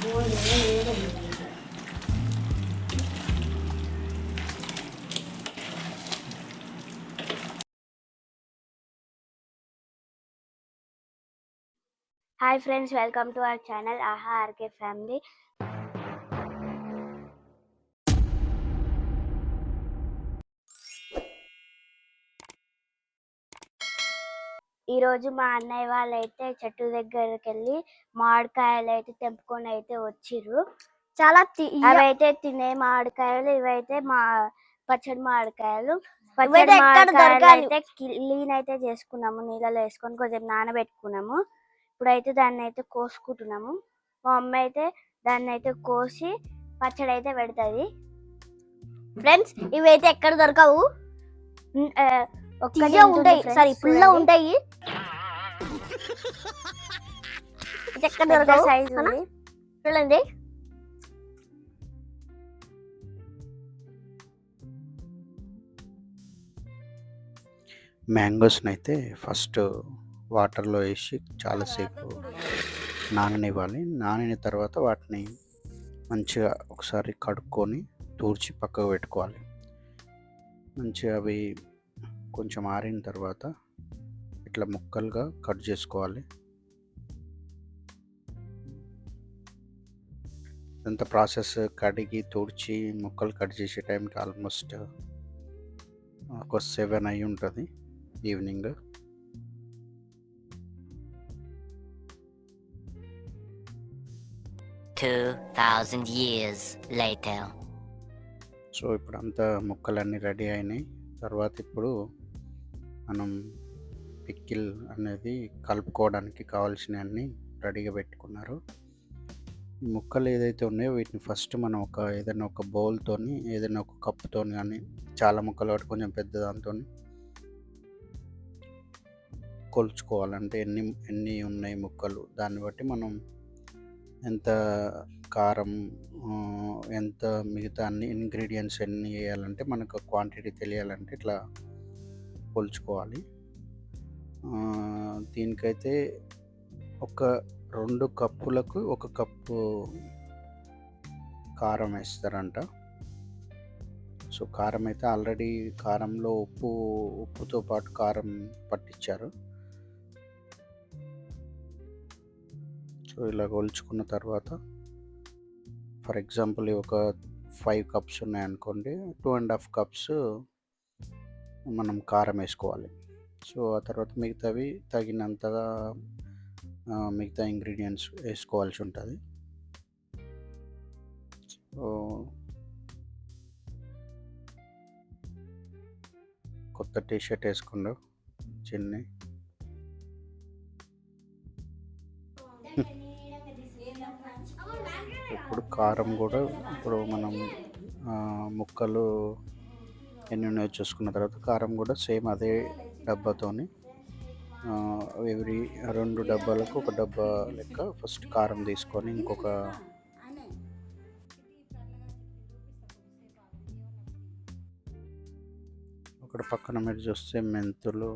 hi friends welcome to our channel ఆహా RK family ఈరోజు మా అన్నయ్య వాళ్ళు అయితే చెట్టు దగ్గరికి వెళ్ళి మామిడికాయలు అయితే తెంపుకొని అయితే వచ్చిర్రు. చాలా అవి అయితే తినే మామిడికాయలు ఇవైతే మా పచ్చడి మామిడికాయలు. పచ్చడి మామిడికాయలు? అయితే క్లీన్ అయితే చేసుకున్నాము. నీళ్ళలో వేసుకొని కొంచెం నానబెట్టుకున్నాము. ఇప్పుడైతే దాన్ని అయితే కోసుకుంటున్నాము. మా అమ్మ అయితే దాన్ని అయితే కోసి పచ్చడి అయితే పెడుతుంది. ఫ్రెండ్స్ ఇవైతే ఎక్కడ దొరకవు? తీయ ఉంటాయి. సారీ పుల్ల. ఉంటాయి. సైజు? ఉంది. చూడండి. మ్యాంగోస్ని అయితే ఫస్ట్ వాటర్లో వేసి చాలాసేపు నాననివ్వాలి. నానిన తర్వాత వాటిని మంచిగా ఒకసారి కడుక్కొని తూర్చి పక్కకు పెట్టుకోవాలి. మంచిగా అవి కొంచెం ఆరిన తర్వాత ఇట్లా ముక్కలుగా కట్ చేసుకోవాలి. ఇదంతా ప్రాసెస్ కడిగి తుడిచి ముక్కలు కట్ చేసే టైంకి ఆల్మోస్ట్ ఒక సెవెన్ అయి ఉంటుంది ఈవినింగ్. సో ఇప్పుడు అంతా ముక్కలన్నీ రెడీ అయినాయి. తర్వాత ఇప్పుడు మనం పిక్కిల్ అనేది కలుపుకోవడానికి కావాల్సినవన్నీ రెడీగా పెట్టుకున్నారు. ఈ ముక్కలు ఏదైతే ఉన్నాయో వీటిని ఫస్ట్ మనం ఒక ఏదైనా ఒక బౌల్తోని ఏదైనా ఒక కప్పుతో కానీ చాలా ముక్కలు కాబట్టి కొంచెం పెద్ద దాంతో కొలుచుకోవాలంటే ఎన్ని ఎన్ని ఉన్నాయి ముక్కలు దాన్ని బట్టి మనం ఎంత కారం ఎంత మిగతా అన్ని ఇంగ్రీడియంట్స్ ఎన్ని వేయాలంటే మనకు క్వాంటిటీ తెలియాలంటే ఇట్లా కొలుచుకోవాలి దీనికైతే ఒక రెండు కప్పులకు ఒక కప్పు కారం వేస్తారంట. సో కారం అయితే ఆల్రెడీ కారంలో ఉప్పు ఉప్పుతో పాటు కారం పట్టించారు సో ఇలా కొలుచుకున్న తర్వాత ఫర్ ఎగ్జాంపుల్ ఒక ఫైవ్ కప్స్ ఉన్నాయనుకోండి టూ అండ్ హాఫ్ కప్స్ మనం కారం వేసుకోవాలి. సో ఆ తర్వాత మిగతావి తగినంతగా మిగతా ఇంగ్రీడియంట్స్ వేసుకోవాల్సి ఉంటుంది. సో కొత్త టీ షర్ట్ వేసుకున్నావు చిన్ని. ఇప్పుడు కారం కూడా ఇప్పుడు మనం ముక్కలు ఎన్ని ఉన్నాయో చూసుకున్న తర్వాత కారం కూడా సేమ్ అదే డబ్బాతోని ఎవ్రీ రెండు డబ్బాలకు ఒక డబ్బా లెక్క ఫస్ట్ కారం తీసుకొని ఇంకొక అక్కడ పక్కన మీరు చూస్తే మెంతులు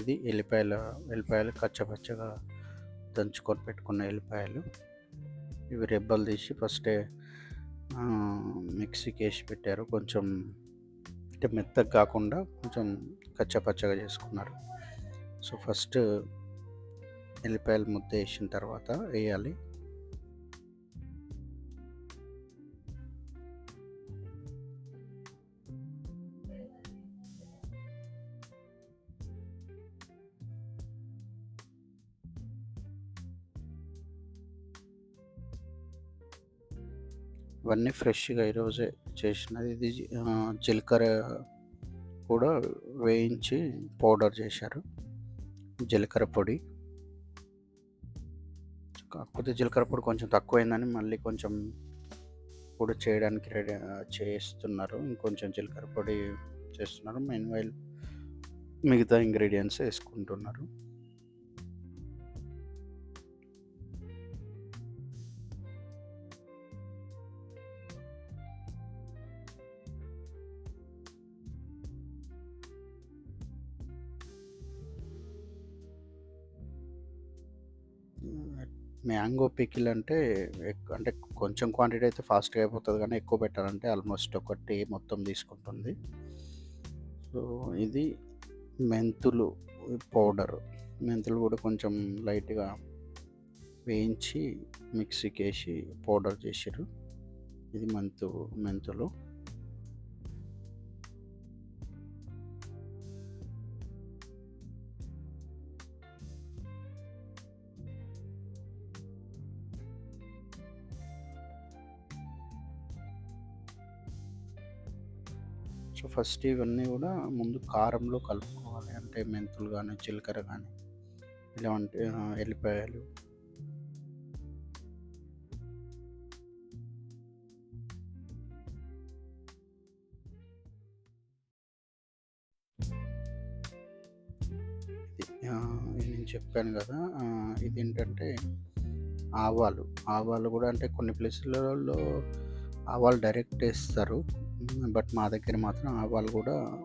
ఇది ఎల్లిపాయల ఎల్లిపాయలు కచ్చపచ్చగా దంచుకొని పెట్టుకున్న ఎల్లిపాయలు. ఇవి రెబ్బలు తీసి ఫస్టే మిక్సీకి వేసి పెట్టారు. కొంచెం అంటే మెత్తగా కాకుండా కొంచెం కచ్చపచ్చగా చేసుకున్నారు. సో ఫస్ట్ ఎల్లిపాయలు ముద్ద వేసిన తర్వాత వేయాలి. ఇవన్నీ ఫ్రెష్గా ఈరోజే చేసినది. ఇది జీలకర్ర కూడా వేయించి పౌడర్ చేశారు. జీలకర్ర పొడి. కాకపోతే జీలకర్ర పొడి కొంచెం తక్కువైందని మళ్ళీ కొంచెం పొడి చేయడానికి రెడీ చేస్తున్నారు. ఇంకొంచెం జీలకర్ర పొడి చేస్తున్నారు. మెయిన్ వైల్ మిగతా ఇంగ్రీడియంట్స్ వేసుకుంటున్నారు. మ్యాంగో పికిల్ అంటే అంటే కొంచెం క్వాంటిటీ అయితే ఫాస్ట్‌గా అయిపోతుంది కానీ ఎక్కువ పెట్టాలంటే ఆల్మోస్ట్ ఒక మొత్తం తీసుకుంటుంది. సో, ఇది మెంతులు పౌడర్ మెంతులు కూడా కొంచెం లైట్‌గా వేయించి మిక్సీకి వేసి పౌడర్ చేసారు ఇది మెంతు మెంతులు. ఫస్ట్ ఇవన్నీ కూడా ముందు కారంలో కలుపుకోవాలి. అంటే మెంతులు కానీ జీలకర్ర కానీ ఇలాంటి ఎల్లిపాయలు. నేను చెప్పాను కదా ఇది ఏంటంటే ఆవాలు. ఆవాలు కూడా అంటే కొన్ని ప్లేసులలో ఆవాలు డైరెక్ట్ వేస్తారు బట్ మా దగ్గర మాత్రం ఆవాలు కూడా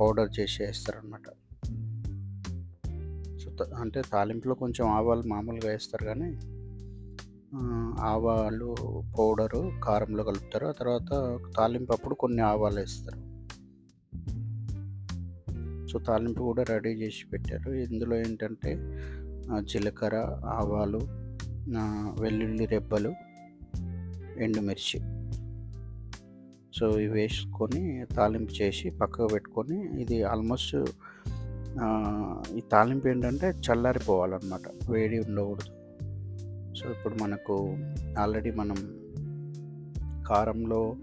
పౌడర్ చేసి ఏస్తారనమాట. సో, అంటే తాలింపులో కొంచెం ఆవాలు మామూలుగా వేస్తారు కానీ ఆవాలు పౌడరు కారంలో కలుపుతారు. ఆ తర్వాత తాలింపు అప్పుడు కొన్ని ఆవాలు వేస్తారు సో, తాలింపు కూడా రెడీ చేసి పెట్టారు. ఇందులో ఏంటంటే జీలకర్ర, ఆవాలు, వెల్లుల్లి రెబ్బలు, ఎండుమిర్చి. సో, ఇవి వేసుకొని తాలింపు చేసి పక్కకు పెట్టుకొని ఇది ఆల్మోస్ట్ ఈ తాలింపు ఏంటంటే చల్లారిపోవాలన్నమాట వేడి ఉండకూడదు. సో, ఇప్పుడు మనకు ఆల్రెడీ మనం కారంలో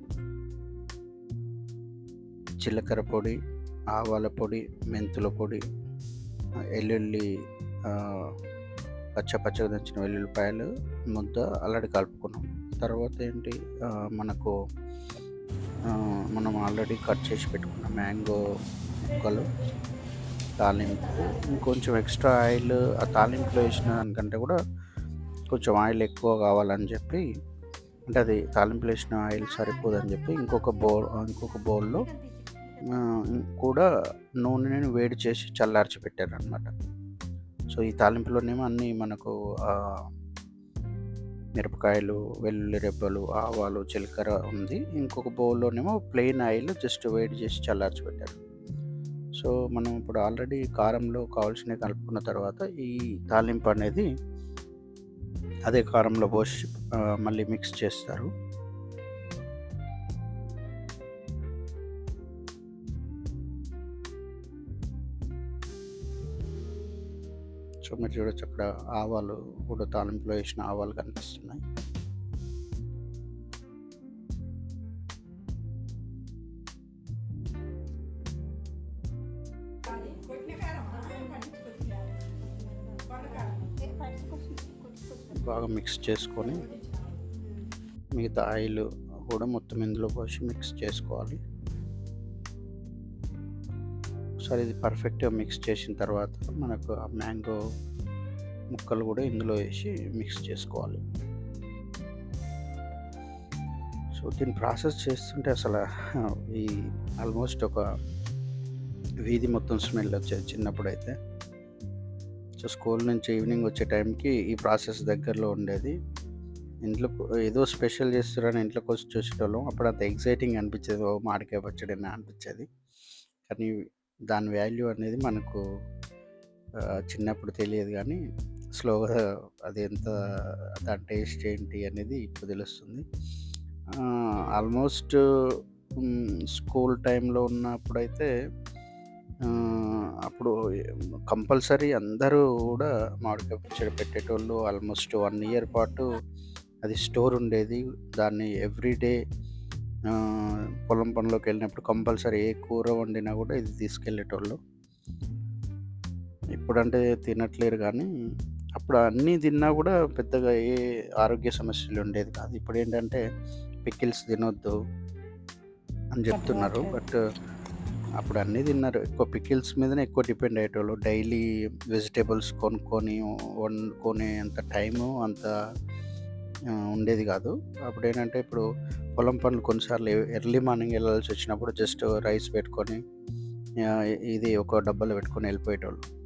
జీలకర్ర పొడి, ఆవాల పొడి, మెంతుల పొడి, ఎల్లుల్లి పచ్చ పచ్చగా దంచిన వెల్లుల్లిపాయలు ముద్ద అల్లడి కలుపుకున్నాం. తర్వాత ఏంటి మనకు మనం ఆల్రెడీ కట్ చేసి పెట్టుకున్న మ్యాంగో ముక్కలు, తాలింపు, ఇంకొంచెం ఎక్స్‌ట్రా ఆయిల్ ఆ తాలింపులో వేసిన దానికంటే కూడా కొంచెం ఆయిల్ ఎక్కువ కావాలని చెప్పి అంటే అది తాలింపులో వేసిన ఆయిల్ సరిపోదని చెప్పి ఇంకొక బౌల్ ఇంకొక బౌల్‌లో కూడా నూనెని వేడి చేసి చల్లార్చి పెట్టారనమాట. సో, ఈ తాలింపులోనేమో అన్నీ మనకు మిరపకాయలు, వెల్లుల్లి రెబ్బలు, ఆవాలు, జీలకర్ర ఉంది. ఇంకొక బౌల్‌లోనేమో ప్లెయిన్ ఆయిల్ జస్ట్ వేడి చేసి చల్లార్చి పెట్టారు. సో, మనం ఇప్పుడు ఆల్రెడీ కారంలో కావాల్సినవి కలుపుకున్న తర్వాత ఈ తాలింపు అనేది అదే కారంలో పోసి మళ్ళీ మిక్స్ చేస్తారు. సో, మీరు చూడొచ్చు అక్కడ ఆవాలు కూడా తాలింపులో వేసిన ఆవాలు కనిపిస్తున్నాయి. బాగా మిక్స్ చేసుకొని మిగతా ఆయిల్ కూడా మొత్తం ఇందులో పోసి మిక్స్ చేసుకోవాలి. ఒకసారి ఇది పర్ఫెక్ట్‌గా మిక్స్ చేసిన తర్వాత మనకు ఆ మ్యాంగో ముక్కలు కూడా ఇందులో వేసి మిక్స్ చేసుకోవాలి. సో, దీన్ని ప్రాసెస్ చేస్తుంటే అసలు ఈ ఆల్మోస్ట్ ఒక వీధి మొత్తం స్మెల్ వచ్చేది చిన్నప్పుడైతే. సో, స్కూల్ నుంచి ఈవినింగ్ వచ్చే టైంకి ఈ ప్రాసెస్ దగ్గరలో ఉండేది. ఇంట్లో ఏదో స్పెషల్ చేస్తున్నారని ఇంట్లోకి వచ్చి చూసేటోళ్ళం. అప్పుడు అంత ఎగ్జైటింగ్ అనిపించేది. ఓ మాడికాయ పచ్చడేనా అనిపించేది. కానీ దాని వాల్యూ అనేది మనకు చిన్నప్పుడు తెలియదు కానీ స్లోగా అది ఎంత దాని టేస్ట్ ఏంటి అనేది ఇప్పుడు తెలుస్తుంది. ఆల్మోస్ట్ స్కూల్ టైంలో ఉన్నప్పుడైతే అప్పుడు కంపల్సరీ అందరూ కూడా మామిడికాయ పచ్చడి పెట్టేటోళ్ళు. ఆల్మోస్ట్ వన్ ఇయర్ పాటు అది స్టోర్ ఉండేది. దాన్ని ఎవ్రీ డే ఆహ్, వెళ్ళినప్పుడు కంపల్సరీ ఏ కూర వండినా కూడా ఇది తీసుకెళ్ళేటోళ్ళు. ఇప్పుడంటే తినట్లేరు కానీ అప్పుడు అన్నీ తిన్నా గూడా పెద్దగా ఏ ఆరోగ్య సమస్యలు ఉండేది కాదు. ఇప్పుడేంటంటే పికిల్స్ తినొద్దు అని జెప్తున్నారు. బట్ అప్పుడు అన్నీ తిన్నారు. ఎక్కువ పికిల్స్ మీదనే ఎక్కువ డిపెండ్ అయ్యేటోళ్ళు. డైలీ వెజిటబుల్స్ కొనుక్కొని వండుకునేంత టైము అంత ఉండేది గాదు. అప్పుడేంటంటే ఇప్పుడు పొలం పనులు కొన్నిసార్లు ఎర్లీ మార్నింగ్ ఎళ్ళాల్సొచ్చినప్పుడు జస్ట్ రైస్ పెట్టుకొని ఇది ఒక డబ్బాలో పెట్టుకొని ఎళ్ళిపోయేటోళ్ళు.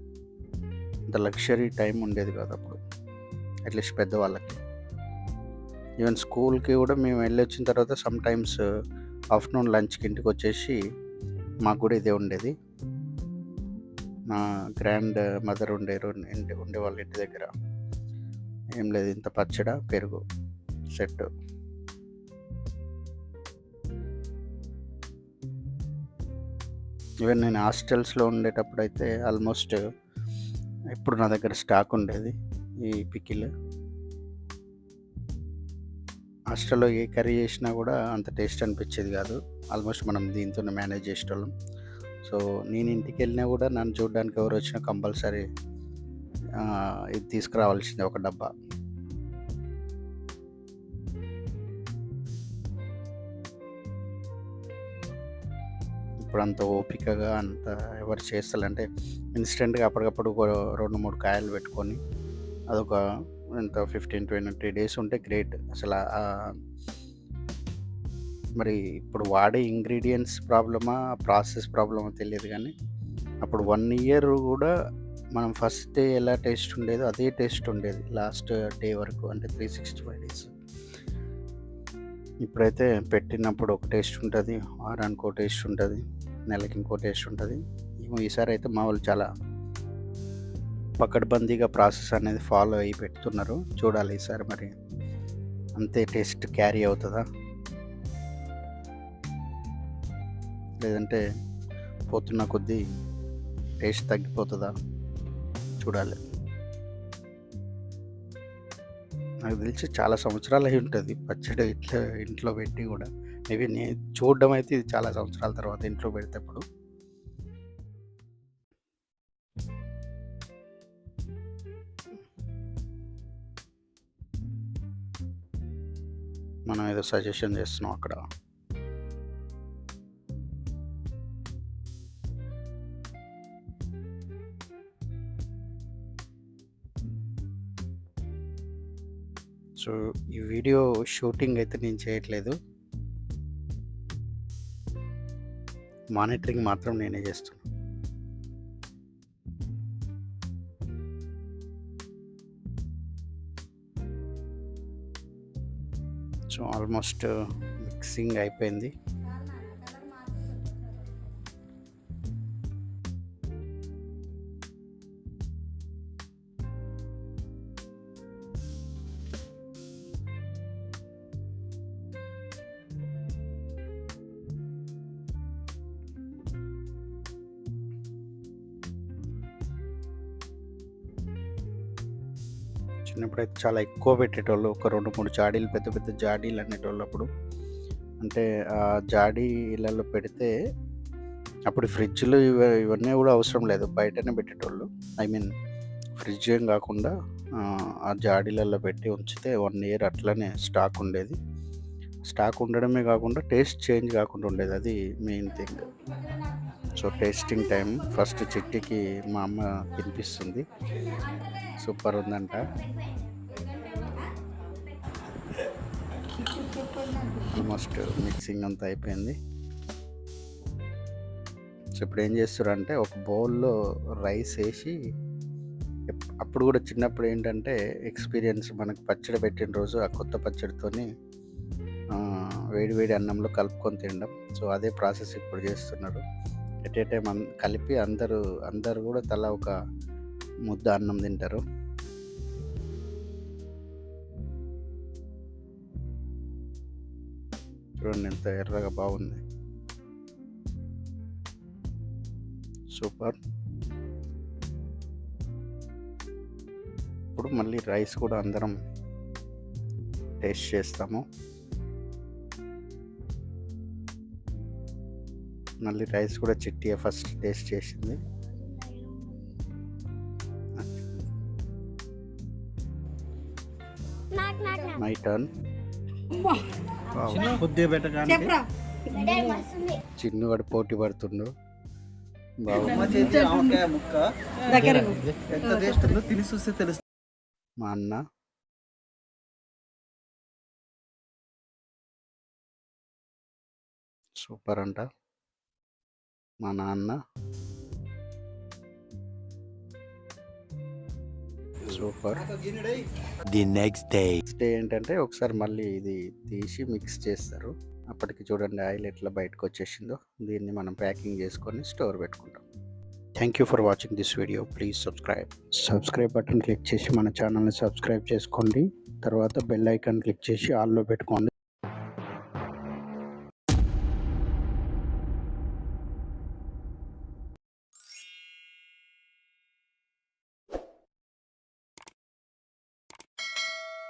అంత లగ్జరీ టైం ఉండేది కాదు అప్పుడు. అట్లీస్ట్ పెద్దవాళ్ళకి. ఈవెన్ స్కూల్కి కూడా మేము వెళ్ళి వచ్చిన తర్వాత సమ్ టైమ్స్ ఆఫ్టర్నూన్ లంచ్కి ఇంటికి వచ్చేసి మాకు కూడా ఇదే ఉండేది. మా గ్రాండ్ మదర్ ఉండే ఇంటి ఉండే వాళ్ళ ఇంటి దగ్గర. ఏం లేదు ఇంత పచ్చడ పెరుగు సెట్. ఈవెన్ నేను హాస్టల్స్లో ఉండేటప్పుడు అయితే ఆల్మోస్ట్ ఎప్పుడు నా దగ్గర స్టాక్ ఉండేది ఈ పికిల్. హాస్టల్లో ఏ కర్రీ చేసినా కూడా అంత టేస్ట్ అనిపించేది కాదు. ఆల్మోస్ట్ మనం దీంతో మేనేజ్ చేసేటోళ్ళం. సో నేను ఇంటికి వెళ్ళినా కూడా నన్ను చూడడానికి ఎవరు వచ్చినా కంపల్సరీ ఇది తీసుకురావాల్సిందే ఒక డబ్బా. ఇప్పుడు అంత ఓపికగా అంత ఎవరు చేస్తారంటే ఇన్స్టెంట్గా అప్పటికప్పుడు రెండు మూడు కాయలు పెట్టుకొని అదొక ఎంత ఫిఫ్టీన్ ట్వంటీ డేస్ ఉంటే గ్రేట్. అసలు మరి ఇప్పుడు వాడే ఇంగ్రీడియంట్స్ ప్రాబ్లమా ప్రాసెస్ ప్రాబ్లమా తెలియదు కానీ అప్పుడు వన్ ఇయర్ కూడా మనం ఫస్ట్ డే ఎలా టేస్ట్ ఉండేదో అదే టేస్ట్ ఉండేది లాస్ట్ డే వరకు అంటే త్రీ సిక్స్టీ ఫైవ్ డేస్. ఇప్పుడైతే పెట్టినప్పుడు ఒక టేస్ట్ ఉంటుంది వారానికి ఒక టేస్ట్ ఉంటుంది నెలకి ఇంకో టేస్ట్ ఉంటుంది. ఏమో ఈసారి అయితే మా వాళ్ళు చాలా పకడ్బందీగా ప్రాసెస్ అనేది ఫాలో అయ్యి పెడుతున్నారు. చూడాలి ఈసారి మరి అంతే టేస్ట్ క్యారీ అవుతుందా? లేదంటే పోతున్న కొద్దీ టేస్ట్ తగ్గిపోతుందా? చూడాలి. నాకు తెలిసి చాలా సంవత్సరాలు అయి ఉంటుంది. పచ్చడి ఇట్లా ఇంట్లో పెట్టి కూడా. మేబీ నేను చూడడం అయితే ఇది చాలా సంవత్సరాల తర్వాత ఇంట్లో పెడితే అప్పుడు ఏదో సజెషన్ చేస్తున్నాం అక్కడ? సో ఈ వీడియో షూటింగ్ అయితే నేను చేయట్లేదు. మానిటరింగ్ మాత్రం నేనే చేస్తున్నాను ఆల్మోస్ట్ మిక్సింగ్ అయిపోయింది. చాలా ఎక్కువ పెట్టేటోళ్ళు ఒక రెండు మూడు జాడీలు పెద్ద పెద్ద జాడీలు అనేటోళ్ళు అప్పుడు అంటే ఆ జాడీలలో పెడితే అప్పుడు ఫ్రిడ్జ్లు ఇవ ఇవన్నీ కూడా అవసరం లేదు. బయటనే పెట్టేటోళ్ళు. ఐ మీన్ ఫ్రిడ్జ్ ఏం కాకుండా ఆ, ఆ జాడీలలో పెట్టి ఉంచితే వన్ ఇయర్ అట్లనే స్టాక్ ఉండేది. స్టాక్ ఉండడమే కాకుండా టేస్ట్ చేంజ్ కాకుండా ఉండేది. అది main thing. So tasting time first చిట్టికి మా అమ్మ తినిపిస్తుంది. సూపర్ ఉందంట. ఆల్మోస్ట్ మిక్సింగ్ అంతా అయిపోయింది. సో ఇప్పుడు ఏం చేస్తారంటే ఒక బౌల్లో రైస్ వేసి అప్పుడు కూడా చిన్నప్పుడు ఏంటంటే ఎక్స్పీరియన్స్ మనకు పచ్చడి పెట్టిన రోజు ఆ కొత్త పచ్చడితోని వేడి వేడి అన్నంలో కలుపుకొని తినడం. సో అదే ప్రాసెస్ ఇప్పుడు చేస్తున్నారు. ఎట్ ఏ టైం కలిపి అందరూ అందరు కూడా తల ఒక ముద్ద అన్నం తింటారు. చూడండి ఎంత ఎర్రగా బాగుంది. సూపర్. ఇప్పుడు మళ్ళీ రైస్ కూడా అందరం టేస్ట్ చేస్తాము. మళ్ళీ రైస్ కూడా చిట్టి ఫస్ట్ టేస్ట్ చేసింది. My turn. కొద్దిగా పెట్టగానే చిన్ను వాడు పోటీ పడుతుండు. మా అన్న. సూపర్ అంట. మా నాన్న. Super. The next day. Next day ఏంటంటే ఒకసారి మళ్ళీ ఇది తీసి మిక్స్ చేస్తారు. అప్పటికి చూడండి ఆయిల్ ఎట్లా బయటకు వచ్చేసిందో. దీన్ని మనం ప్యాకింగ్ చేసుకొని స్టోర్ పెట్టుకుంటాం. Thank you for watching this video. Please subscribe. Subscribe button click చేసి మన ఛానల్ని సబ్స్క్రైబ్ చేసుకోండి. తర్వాత బెల్ ఐకాన్ క్లిక్ చేసి ఆల్లో పెట్టుకోండి.